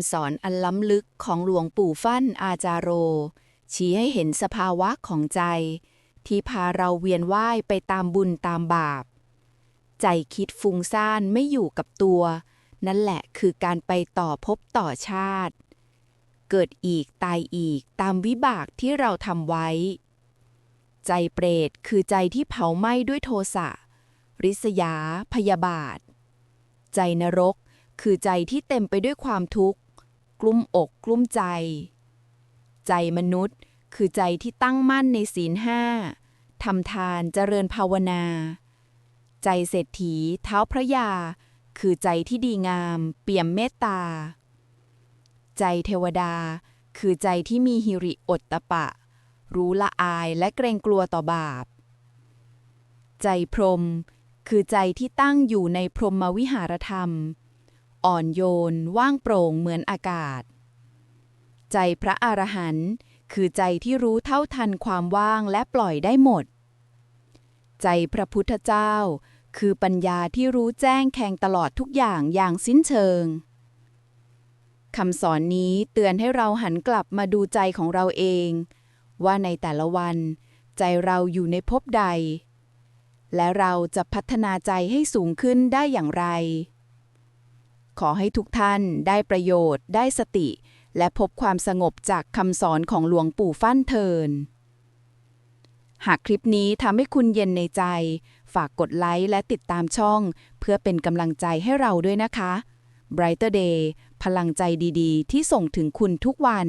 ำสอนอันล้ำลึกของหลวงปู่ฟั่นอาจารโร ชี้ให้เห็นสภาวะของใจ ที่พาเราเวียนว่ายไปตามบุญตามบาป ใจคิดฟุ้งซ่านไม่อยู่กับตัว นั่นแหละคือการไปต่อภพต่อชาติ เกิดอีกตายอีกตามวิบากที่เราทำไว้ ใจเปรตคือใจที่เผาไหม้ด้วยโทสะ ริษยา พยาบาท ใจนรก คือใจที่เต็มไปด้วยความทุกข์ กลุ้มอกกลุ้มใจ ใจมนุษย์ คือใจที่ตั้งมั่นในศีลห้าทำทานเจริญภาวนา ใจเศรษฐีเท้าพระยา คือใจที่ดีงาม เปี่ยมเมตตา ใจเทวดา คือใจที่มีหิริอตตปะ รู้ละอายและเกรงกลัวต่อบาป ใจพรหมคือใจที่ตั้งอยู่ในพรหมวิหารธรรม อ่อนโยน ว่างโปร่งเหมือนอากาศ ใจพระอรหันต์คือใจที่รู้เท่าทันความว่างและปล่อยได้หมด ใจพระพุทธเจ้า คือปัญญาที่รู้แจ้งแข่งตลอดทุกอย่างอย่างสิ้นเชิงคำสอนนี้เตือนให้เราหันกลับมาดูใจของเราเอง ว่าในแต่ละวัน ใจเราอยู่ในภพใด และเราจะพัฒนาใจให้สูงขึ้นได้อย่างไร ขอให้ทุกท่านได้ประโยชน์ ได้สติ และพบความสงบจากคำสอนของหลวงปู่ฟั่นเทิน หากคลิปนี้ทำให้คุณเย็นในใจ ฝากกดไลค์และติดตามช่อง เพื่อเป็นกำลังใจให้เราด้วยนะคะ Brighter Day พลังใจดีๆ ที่ส่งถึงคุณทุกวัน